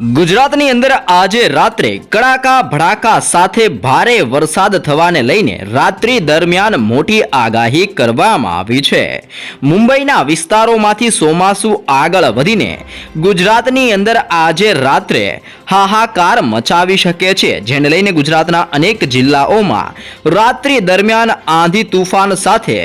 ગુજરાતની અંદર આજે રાત્રે કડાકા ભડાકા સાથે ભારે વરસાદ થવાને લઈને રાત્રિ દરમિયાન મોટી આગાહી કરવામાં આવી છે. મુંબઈના વિસ્તારોમાંથી ચોમાસું આગળ વધીને ગુજરાતની અંદર આજે રાત્રે હાહાકાર મચાવી શકે છે, જેને લઈને ગુજરાતના અનેક જિલ્લાઓમાં રાત્રિ દરમિયાન આંધી તુફાન સાથે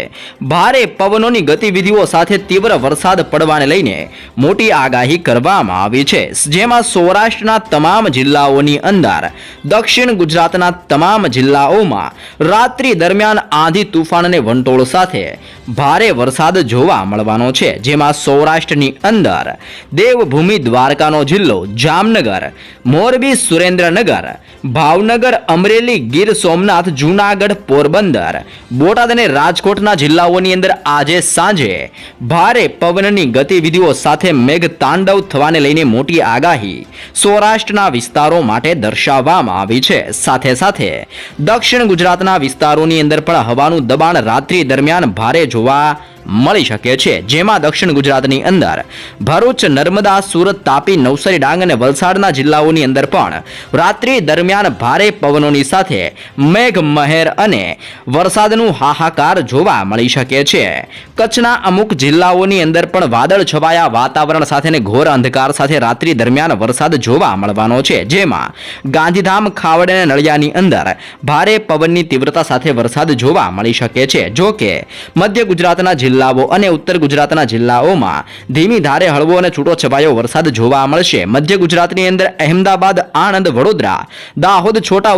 ભારે પવનોની ગતિવિધિઓ સાથે તીવ્ર વરસાદ પડવાને લઈને મોટી આગાહી કરવામાં આવી છે. જેમાં સૌરાષ્ટ્રના તમામ જિલ્લાઓની અંદર દક્ષિણ ગુજરાતના તમામ જિલ્લાઓમાં રાત્રિ દરમિયાન આંધી તુફાન અને વંટોળ સાથે ભારે વરસાદ જોવા મળવાનો છે, જેમાં સૌરાષ્ટ્રની અંદર દેવભૂમિ દ્વારકાનો જિલ્લો જામનગર, મોરબી સુરેન્દ્રનગર, ભાવનગર, અમરેલી, ગીર સોમનાથ, જૂનાગઢ, પોરબંદર, બોટાદ અને રાજકોટના જિલ્લાઓની અંદર આજે સાંજે ભારે પવનની ગતિવિધિઓ સાથે મેઘ તાંડવ થવાને લઈને મોટી આગાહી સૌરાષ્ટ્રના વિસ્તારો માટે દર્શાવવામાં આવી છે. સાથે સાથે દક્ષિણ ગુજરાતના વિસ્તારોની અંદર પણ હવાનું દબાણ રાત્રિ દરમિયાન ભારે જોવા મળી શકે છે, જેમાં દક્ષિણ ગુજરાતની અંદર ભરૂચ, નર્મદા, સુરત, તાપી, નવસારી, ડાંગ અને વલસાડના જિલ્લાઓની અંદર પણ રાત્રિ દરમિયાન ભારે પવનોની સાથે મેઘ મહેર અને વરસાદનું હાહાકાર જોવા મળી શકે છે. કચ્છના અમુક જિલ્લાઓની અંદર પણ વાદળ છવાયા વાતાવરણ સાથે ઘોર અંધકાર સાથે રાત્રિ દરમિયાન વરસાદ જોવા મળવાનો છે, જેમાં ગાંધીધામ, ખાવડ અને નળિયાની અંદર ભારે પવનની તીવ્રતા સાથે વરસાદ જોવા મળી શકે છે. જો કે, મધ્ય ગુજરાતના જિલ્લાઓ અને ઉત્તર ગુજરાતના જિલ્લાઓમાં ધીમી ધારે હળવો અને છૂટો છવાયો વરસાદ જોવા મળશે. મધ્ય ગુજરાતની અંદર અહેમદાબાદ, આણંદ, વડોદરા, દાહોદ છોટા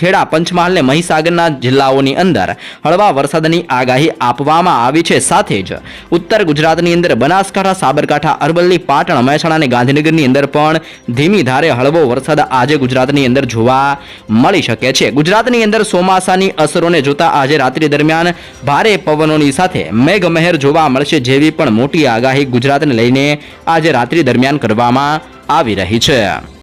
ખેડા, પંચમહાલ અને મહીસાગરના જિલ્લાઓની અંદર હળવા વરસાદની આગાહી આપવામાં આવી છે. સાથે જ ઉત્તર ગુજરાતની અંદર બનાસકાંઠા, સાબરકાંઠા, અરવલ્લી, પાટણ, મહેસાણા અને ગાંધીનગરની અંદર પણ ધીમી ધારે હળવો વરસાદ આજે ગુજરાતની અંદર જોવા મળી શકે છે. ગુજરાતની અંદર ચોમાસાની અસરોને જોતા આજે રાત્રિ દરમિયાન ભારે પવનોની સાથે મેઘમહેર જોવા મળશે જેવી પણ મોટી આગાહી ગુજરાતને લઈને આજે રાત્રિ દરમિયાન કરવામાં આવી રહી છે.